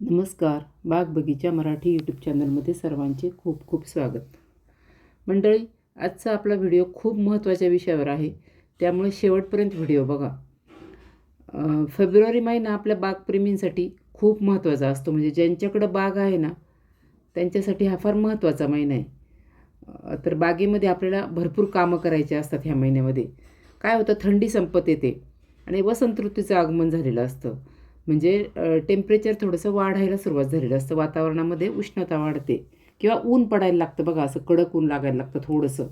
नमस्कार. बाग बगीचा मराठी यूट्यूब चॅनलमध्ये सर्वांचे खूप खूप स्वागत. मंडळी आजचा आपला व्हिडिओ खूप महत्त्वाच्या विषयावर आहे. त्यामुळे शेवटपर्यंत व्हिडिओ बघा. फेब्रुवारी महिना आपल्या बागप्रेमींसाठी खूप महत्त्वाचा असतो. म्हणजे ज्यांच्याकडं बाग आहे ना त्यांच्यासाठी हा फार महत्त्वाचा महिना आहे. तर बागेमध्ये आपल्याला भरपूर कामं करायची असतात ह्या महिन्यामध्ये. काय होतं? थंडी संपत येते आणि वसंत ऋतूचं आगमन झालेलं असतं. म्हणजे टेम्परेचर थोडंसं वाढायला सुरुवात झालेलं असतं वातावरणामध्ये उष्णता वाढते. किंवा ऊन पडायला लागतं बघा असं कडक ऊन लागायला लागतं थोडंसं.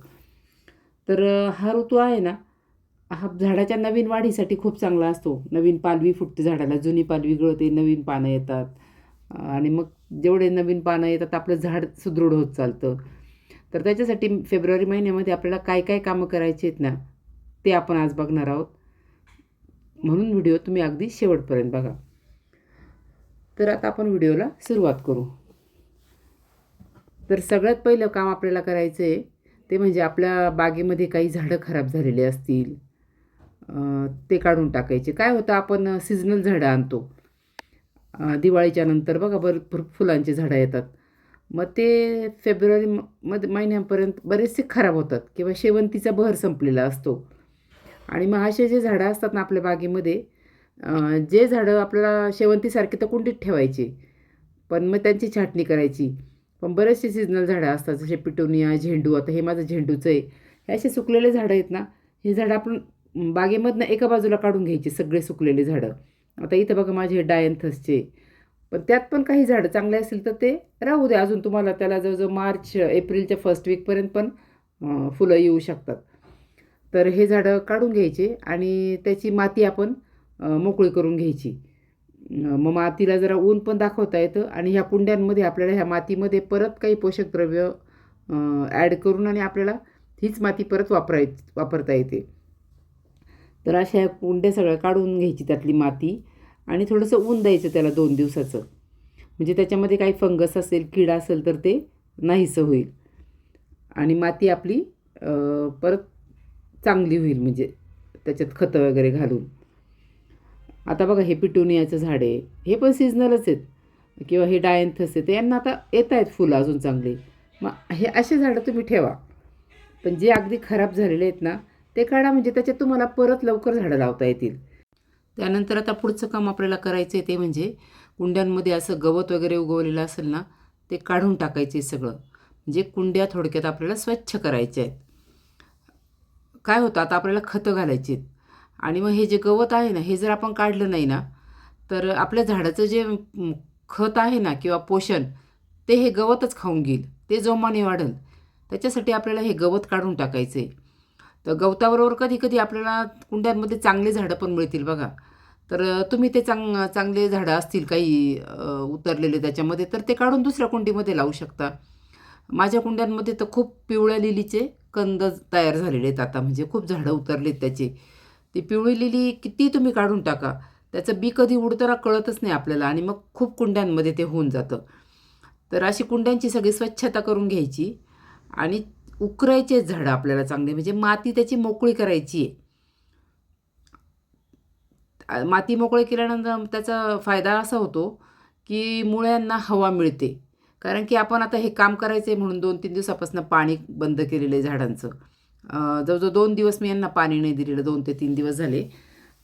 तर हा ऋतू आहे ना हा झाडाच्या नवीन वाढीसाठी खूप चांगला असतो. नवीन पालवी फुटते झाडाला जुनी पालवी गळते नवीन पानं येतात. आणि मग जेवढे नवीन पानं येतात आपलं झाड सुदृढ होत चालतं. तर त्याच्यासाठी फेब्रुवारी महिन्यामध्ये आपल्याला काय काय कामं करायची आहेत ना ते आपण आज बघणार आहोत. म्हणून व्हिडिओ तुम्ही अगदी शेवटपर्यंत बघा. तर आता आपण व्हिडिओला सुरुवात करू. तर सगळ्यात पहिलं काम आपल्याला करायचं आहे ते म्हणजे आपल्या बागेमध्ये काही झाडं खराब झालेली असतील ते काढून टाकायचे. काय होतं आपण सिजनल झाडं आणतो. दिवाळीच्या नंतर बघा भरपूर फुलांचे झाडं येतात. मग ते फेब्रुवारी म मध्ये महिन्यापर्यंत बरेचसे खराब होतात किंवा शेवंतीचा बहर संपलेला असतो. आणि मग असे जे झाडं असतात ना आपल्या बागेमध्ये जे झाडं आपल्याला शेवंतीसारखे तर कुंडीत ठेवायचे पण मग त्यांची छाटणी करायची. पण बरेचसे सिजनल झाडं असतात जसे पिटोनिया झेंडू आता हे माझं झेंडूचं आहे. हे असे सुकलेले झाडं आहेत ना हे झाडं आपण बागेमधनं एका बाजूला काढून घ्यायचे सगळे सुकलेले झाडं. आता इथं बघा माझे हे डायन्थसचे पण त्यात पण काही झाडं चांगले असतील तर ते राहू द्या. अजून तुम्हाला त्याला जवळजवळ मार्च एप्रिलच्या फर्स्ट वीकपर्यंत पण फुलं येऊ शकतात. तर हे झाडं काढून घ्यायचे आणि त्याची माती आपण मोकळी करून घ्यायची. मग मातीला जरा ऊन पण दाखवता येतं आणि ह्या कुंड्यांमध्ये आपल्याला ह्या मातीमध्ये परत काही पोषक द्रव्य ॲड करून आणि आपल्याला हीच माती परत वापराय वापरता येते. तर अशा ह्या कुंड्या सगळ्या काढून घ्यायची त्यातली माती आणि थोडंसं ऊन द्यायचं त्याला दोन दिवसाचं. म्हणजे त्याच्यामध्ये काही फंगस असेल किडा असेल तर ते नाहीसं होईल. आणि माती आपली परत चांगली होईल म्हणजे त्याच्यात खतं वगैरे घालून. आता बघा हे पिटुनियाचं झाड आहे. हे पण सिजनलच आहेत. किंवा हे डायन्थस आहे ते यांना आता येत आहेत फुलं अजून चांगली. मग हे असे झाडं तुम्ही ठेवा. पण जे अगदी खराब झालेले आहेत ना ते काढा म्हणजे त्याच्यात तुम्हाला परत लवकर झाडं लावता येतील. त्यानंतर आता पुढचं काम आपल्याला करायचं आहे ते म्हणजे कुंड्यांमध्ये असं गवत वगैरे उगवलेलं असेल ना ते काढून टाकायचे सगळं. म्हणजे कुंड्या थोडक्यात आपल्याला स्वच्छ करायच्या आहेत. काय होतं? आता आपल्याला खतं घालायची आहेत. आणि मग हे जे गवत आहे ना हे जर आपण काढलं नाही ना तर आपल्या झाडाचं जे खत आहे ना किंवा पोषण ते हे गवतच खाऊन घेईल. ते जोमाने वाढेल. त्याच्यासाठी आपल्याला हे गवत काढून टाकायचं. आहे तर गवताबरोबर कधी कधी आपल्याला कुंड्यांमध्ये चांगले झाडं पण मिळतील बघा. तर तुम्ही ते चांग चांगले झाडं असतील काही उतरलेले त्याच्यामध्ये तर ते काढून दुसऱ्या कुंडीमध्ये लावू शकता. माझ्या कुंड्यांमध्ये तर खूप पिवळ्या लिलीचे कंद तयार झालेले आहेत आता. म्हणजे खूप झाडं उतरलेत त्याचे. ती पिवळी लिली किती तुम्ही काढून टाका. त्याचं बी कधी उडताना कळतच नाही आपल्याला आणि मग खूप कुंड्यांमध्ये ते होऊन जातं. तर अशी कुंड्यांची सगळी स्वच्छता करून घ्यायची आणि उकरायचे झाडं आपल्याला चांगले म्हणजे माती त्याची मोकळी करायची आहे. माती मोकळी केल्यानंतर त्याचा फायदा असा होतो की मुळ्यांना हवा मिळते. कारण की आपण आता हे काम करायचं आहे म्हणून दोन तीन दिवसापासून पाणी बंद केलेलं आहे झाडांचं. जवळजवळ दोन दिवस मी यांना पाणी नाही दिलेलं दोन ते तीन दिवस झाले.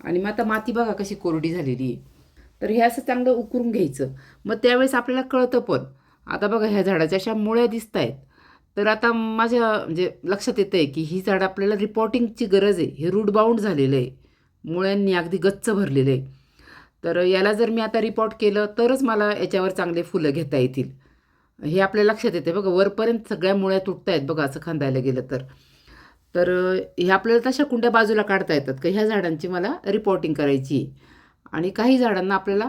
आणि मग आता माती बघा कशी कोरडी झालेली आहे. तर हे असं चांगलं उकरून घ्यायचं. मग त्यावेळेस आपल्याला कळतं पण. आता बघा ह्या झाडाच्या अशा मुळ्या दिसत आहेत तर आता माझ्या म्हणजे लक्षात येतं आहे की ही झाडं आपल्याला रिपोर्टिंगची गरज आहे. हे रूट बाउंड झालेलं आहे. मुळ्यांनी अगदी गच्च भरलेलं आहे. तर याला जर मी आता रिपोर्ट केलं तरच मला याच्यावर चांगले फुलं घेता येतील. हे आपल्या लक्षात येते बघा वरपर्यंत सगळ्या मुळ्या तुटत आहेत बघा असं खांदायला गेलं तर. तर हे आपल्याला तशा कुंड्या बाजूला काढता येतात का? ह्या झाडांची मला रिपोर्टिंग करायची आहे. आणि काही झाडांना आपल्याला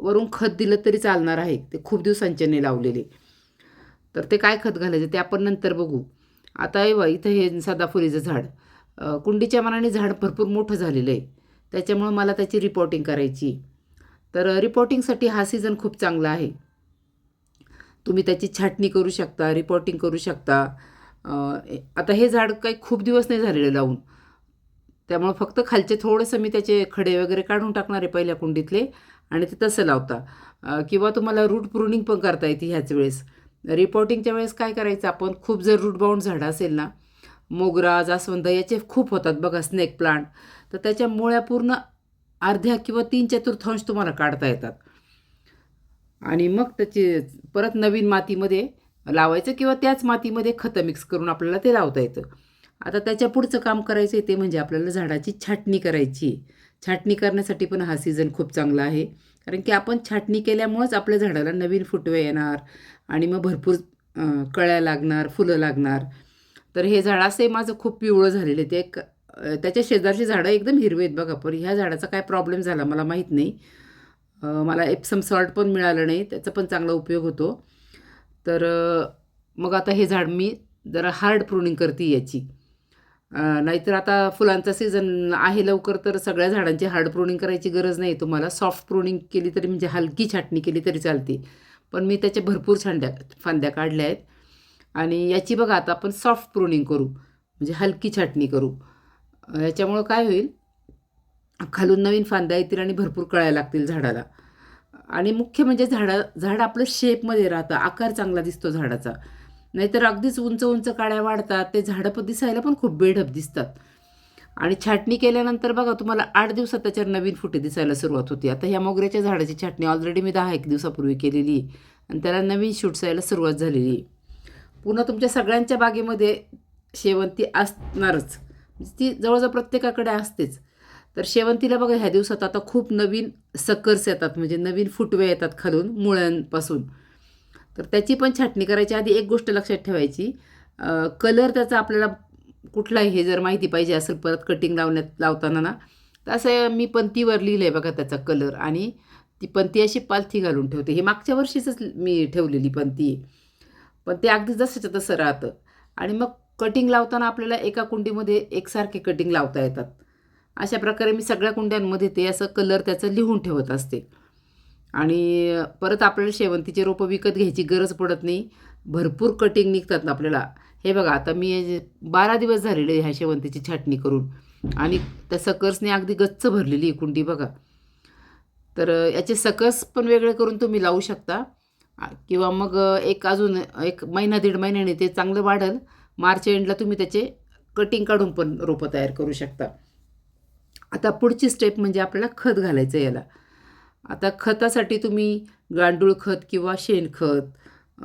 वरून खत दिलं तरी चालणार आहे. ते खूप दिवसांच्याने लावलेले. तर ते काय खत घालायचं ते आपण नंतर बघू. आता हे इथं हे सदाफुलीचं झाड. कुंडीच्या मनाने झाड भरपूर मोठं झालेलं आहे. त्याच्यामुळं मला त्याची रिपोर्टिंग करायची तर रिपोर्टिंगसाठी हा सीझन खूप चांगला आहे. तुम्ही त्याची छाटणी करू शकता रिपोर्टिंग करू शकता. आता हे झाड काही खूप दिवस नाही झालेलं लावून. त्यामुळं फक्त खालचे थोडंसं मी त्याचे खडे वगैरे काढून टाकणार आहे पहिल्या कुंडीतले आणि ते तसं लावता. किंवा तुम्हाला रूट प्रुनिंग पण करता येते ह्याच वेळेस. रिपोर्टिंगच्या वेळेस काय करायचं आपण खूप जर रूट बाउंड झाडं असेल ना मोगरा जास्वंद याचे खूप होतात बघा स्नेक प्लांट. तर त्याच्या मुळ्या पूर्ण अर्ध्या किंवा तीन चतुर्थांश तुम्हाला काढता येतात. आणि मग त्याची परत नवीन मातीमध्ये लावायचं किंवा त्याच मातीमध्ये खतं मिक्स करून आपल्याला ते लावता येतं. आता त्याच्या पुढचं काम करायचं आहे ते म्हणजे आपल्याला झाडाची छाटणी करायची छाटणी करण्यासाठी पण हा सीझन खूप चांगला आहे. कारण की आपण छाटणी केल्यामुळंच आपल्या झाडाला नवीन फुटवे येणार आणि मग भरपूर कळ्या लागणार फुलं लागणार. तर हे झाड असे माझं खूप पिवळं झालेलं आहे. ते एक त्याच्या शेजारची झाडं एकदम हिरवे आहेत बघा. पण ह्या झाडाचा काय प्रॉब्लेम झाला मला माहीत नाही. मला एप्सम सॉल्ट पण मिळालं नाही. त्याचा पण चांगला उपयोग होतो. तर मग आता हे झाड मी जरा हार्ड प्रुनिंग करते याची. नाहीतर आता फुलांचा सीझन आहे लवकर तर सगळ्या झाडांची हार्ड प्रुनिंग करायची गरज नाही. तुम्हाला सॉफ्ट प्रुनिंग केली तरी म्हणजे हलकी छाटणी केली तरी चालते. पण मी त्याच्या भरपूर छांड्या फांद्या काढल्या आहेत. आणि याची बघा आता आपण सॉफ्ट प्रुनिंग करू. म्हणजे हलकी छाटणी करू. याच्यामुळं काय होईल? खालून नवीन फांद्या येतील आणि भरपूर कळायला लागतील झाडाला. आणि मुख्य म्हणजे झाडा झाड आपलं शेपमध्ये राहतं आकार चांगला दिसतो झाडाचा. नाहीतर अगदीच उंच उंच काड्या वाढतात ते झाडं पण दिसायला पण खूप बेढप दिसतात. आणि छाटणी केल्यानंतर बघा तुम्हाला आठ दिवसात त्याच्यावर नवीन फुटे दिसायला सुरुवात होती. आता ह्या मोगऱ्याच्या झाडाची छाटणी ऑलरेडी मी दहा एक दिवसापूर्वी केलेली आणि त्याला नवीन शूट्स यायला सुरुवात झालेली पुन्हा तुमच्या सगळ्यांच्या बागेमध्ये शेवंती असणारच. ती जवळजवळ प्रत्येकाकडे असतेच. तर शेवंतीला बघा ह्या दिवसात आता खूप नवीन सकर्स येतात म्हणजे नवीन फुटवे येतात खालून मुळ्यांपासून. तर त्याची पण छाटणी करायची. आधी एक गोष्ट लक्षात ठेवायची. कलर त्याचा आपल्याला कुठलाही हे जर माहिती पाहिजे असेल परत कटिंग लावण्यात लावताना ना तर असं मी पंतीवर लिहिलं आहे बघा त्याचा कलर आणि ती पंती अशी पालथी घालून ठेवते. हे मागच्या वर्षीचंच मी ठेवलेली पंती आहे पण ते अगदी जसंच्या तसं राहतं. आणि मग कटिंग लावताना आपल्याला एका कुंडीमध्ये एकसारखे कटिंग लावता येतात. अशा प्रकारे मी सगळ्या कुंड्यांमध्ये ते असं कलर त्याचं लिहून ठेवत असते. आणि परत आपल्याला शेवंतीचे रोपं विकत घ्यायची गरज पडत नाही. भरपूर कटिंग निघतात ना आपल्याला. हे बघा आता मी बारा दिवस झालेले ह्या शेवंतीची छाटणी करून. आणि त्या सकर्सने अगदी गच्च भरलेली आहे कुंडी बघा. तर याचे सकस पण वेगळे करून तुम्ही लावू शकता. किंवा मग एक अजून एक महिना दीड महिन्याने ते चांगलं वाढेल. मार्च एंडला तुम्ही त्याचे कटिंग काढून पण रोपं तयार करू शकता. आता पुढची स्टेप म्हणजे आपल्याला खत घालायचं याला. आता खतासाठी तुम्ही गांडूळ खत किंवा शेणखत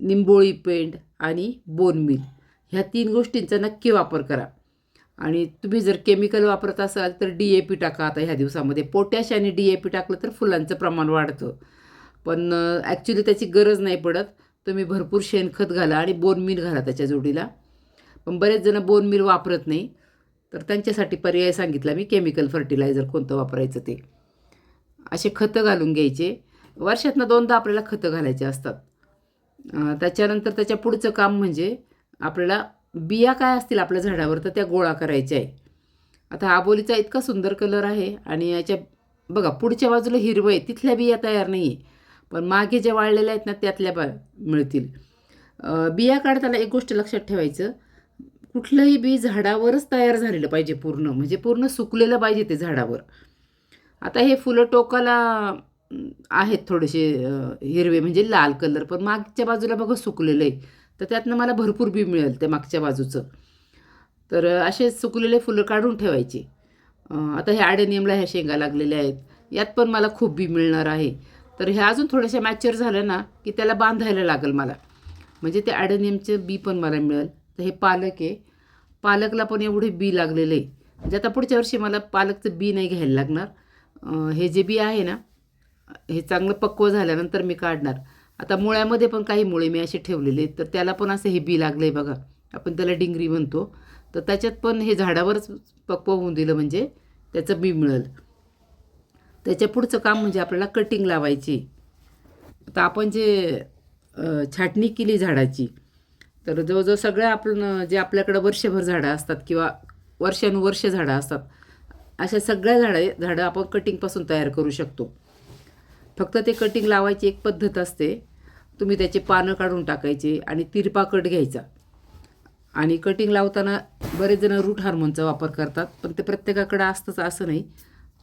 निंबोळी पेंड आणि बोनमील ह्या तीन गोष्टींचा नक्की वापर करा. आणि तुम्ही जर केमिकल वापरत असाल तर डी ए पी टाका आता ह्या दिवसामध्ये. पोटॅश आणि डी ए पी टाकलं तर फुलांचं प्रमाण वाढतं. पण ॲक्च्युली त्याची गरज नाही पडत. तुम्ही भरपूर शेणखत घाला आणि बोनमील घाला त्याच्या जोडीला. पण बरेच जण बोनमील वापरत नाही. तर त्यांच्यासाठी पर्याय सांगितला मी केमिकल फर्टिलायझर कोणतं वापरायचं ते. असे खतं घालून घ्यायचे. वर्षातनं दोनदा आपल्याला खतं घालायचे असतात. त्याच्यानंतर त्याच्या पुढचं काम म्हणजे आपल्याला बिया काय असतील आपल्या झाडावर तर त्या गोळा करायच्या आहे. आता आबोलीचा इतका सुंदर कलर आहे आणि याच्या बघा पुढच्या बाजूला हिरवं आहे तिथल्या बिया तयार नाही आहे पण मागे ज्या वाळलेल्या आहेत ना त्यातल्या बा मिळतील. बिया काढताना एक गोष्ट लक्षात ठेवायचं कुठलंही बी झाडावरच तयार झालेलं पाहिजे पूर्ण म्हणजे पूर्ण सुकलेलं पाहिजे ते झाडावर. आता हे फुलं टोकाला आहेत थोडेसे हिरवे म्हणजे लाल कलर पण मागच्या बाजूला बघा सुकलेलं आहे. तर त्यातनं मला भरपूर बी मिळेल त्या मागच्या बाजूचं. तर असे सुकलेले फुलं काढून ठेवायचे. आता हे आडेनियमला ह्या शेंगा लागलेल्या आहेत. यात पण मला खूप बी मिळणार आहे. तर ह्या अजून थोड्याशा मॅच्युअर झाल्या ना की त्याला बांधायला लागेल मला. म्हणजे ते ॲडेनियमचं बी पण मला मिळेल. तर हे पालक आहे. पालकला पण एवढे बी लागलेले आहे म्हणजे आता पुढच्या वर्षी मला पालकचं बी नाही घ्यायला लागणार. हे जे बी आहे ना हे चांगलं पक्व झाल्यानंतर मी काढणार. आता मुळ्यामध्ये पण काही मुळे मी असे ठेवलेले तर त्याला पण असं हे बी लागलं आहे बघा. आपण त्याला डिंगरी म्हणतो. तर त्याच्यात पण हे झाडावरच पक्व होऊन दिलं म्हणजे त्याचं बी मिळेल. त्याच्या पुढचं काम म्हणजे आपल्याला कटिंग लावायची. आता आपण जे छाटणी केली झाडाची तर जवळजवळ सगळ्या आपण जे आपल्याकडं वर्षभर झाडं असतात किंवा वर्षानुवर्ष झाडं असतात अशा सगळ्या झाडं झाडं आपण कटिंगपासून तयार करू शकतो. फक्त ते कटिंग लावायची एक पद्धत असते. तुम्ही त्याचे पानं काढून टाकायचे आणि तिरपा कट घ्यायचा. आणि कटिंग लावताना बरेच जण रूट हार्मोनचा वापर करतात पण ते प्रत्येकाकडं असतंच असं नाही.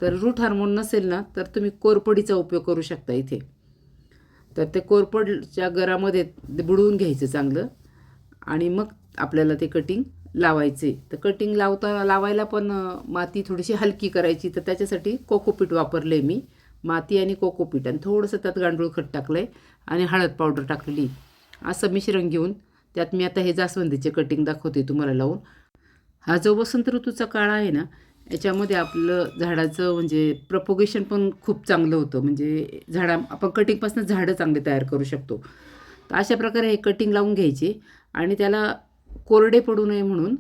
तर रूट हार्मोन नसेल ना तर तुम्ही कोरपडीचा उपयोग करू शकता इथे. तर ते कोरपडच्या गरामध्ये ते बुडवून घ्यायचं चांगलं. आणि मग आपल्याला ते कटिंग लावायचे. तर कटिंग लावता लावायला पण माती थोडीशी हलकी करायची. तर त्याच्यासाठी कोकोपीट वापरले मी. माती आणि कोकोपीट आणि थोडंसं त्यात गांडूळ खत टाकलं आहे आणि हळद पावडर टाकलेली. असं मिश्रण घेऊन त्यात मी आता हे जास्वंदीचे कटिंग दाखवते तुम्हाला लावून. हा जो वसंत ऋतूचा काळ आहे ना याच्यामध्ये आपलं झाडाचं म्हणजे प्रपोगेशन पण खूप चांगलं होतं. म्हणजे झाडा आपण कटिंगपासून झाडं चांगले तयार करू शकतो. तर अशा प्रकारे हे कटिंग लावून घ्यायची. आणि त्याला कोरडे पडू नये म्हणून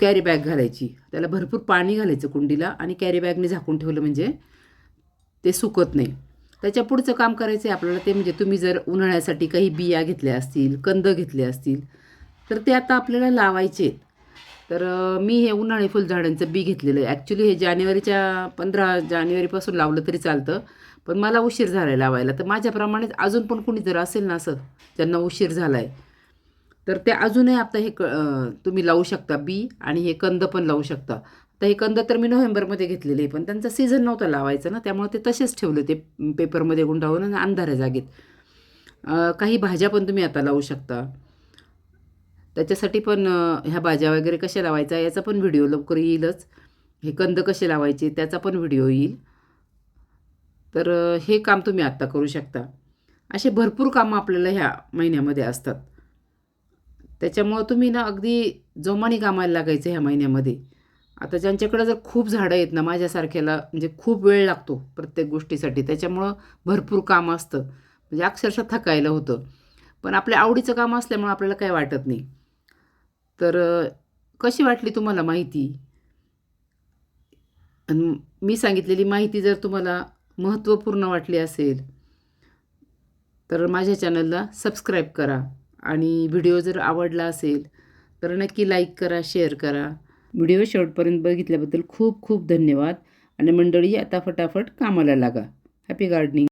कॅरी बॅग घालायची. त्याला भरपूर पाणी घालायचं कुंडीला आणि कॅरी बॅगने झाकून ठेवलं म्हणजे ते सुकत नाही. त्याच्या पुढचं काम करायचं आहे आपल्याला ते म्हणजे तुम्ही जर उन्हाळ्यासाठी काही बिया घेतल्या असतील कंद घेतले असतील तर ते आता आपल्याला लावायचे आहेत. तर मी हे उन्हाळी फुलझाडांचं बी घेतलेलं आहे. ॲक्च्युली हे जानेवारीच्या पंधरा जानेवारीपासून लावलं तरी चालतं पण मला उशीर झाला आहे लावायला. तर माझ्याप्रमाणेच अजून पण कुणी जर असेल ना असं ज्यांना उशीर झाला आहे तर ते अजूनही आता हे क तुम्ही लावू शकता बी आणि हे कंद पण लावू शकता. तर हे कंद तर मी नोव्हेंबरमध्ये घेतलेले पण त्यांचा सीझन नव्हता लावायचा ना त्यामुळे ते तसेच ठेवले ते पेपरमध्ये गुंडाळून आणि अंधाऱ्या जागेत. काही भाज्या पण तुम्ही आता लावू शकता. त्याच्यासाठी पण ह्या भाज्या वगैरे कशा लावायच्या याचा पण व्हिडिओ लवकर येईलच. हे कंद कसे लावायचे त्याचा पण व्हिडिओ येईल. तर हे काम तुम्ही आत्ता करू शकता. असे भरपूर कामं आपल्याला ह्या महिन्यामध्ये असतात. त्याच्यामुळं तुम्ही ना अगदी जोमाने कामाला लागायचं ह्या महिन्यामध्ये. आता ज्यांच्याकडे जर खूप झाडं आहेत ना माझ्यासारख्याला म्हणजे खूप वेळ लागतो प्रत्येक गोष्टीसाठी. त्याच्यामुळं भरपूर काम असतं. म्हणजे अक्षरशः थकायला होतं. पण आपल्या आवडीचं काम असल्यामुळं आपल्याला काय वाटत नाही. तर कशी वाटली तुम्हाला माहिती? आणि मी सांगितलेली माहिती जर तुम्हाला महत्त्वपूर्ण वाटली असेल तर माझ्या चॅनलला सबस्क्राईब करा. आणि व्हिडिओ जर आवडला असेल तर नक्की लाईक करा शेअर करा. व्हिडिओ शेवटपर्यंत बघितल्याबद्दल खूप खूप धन्यवाद. आणि मंडळी आता फटाफट कामाला लागा. Happy gardening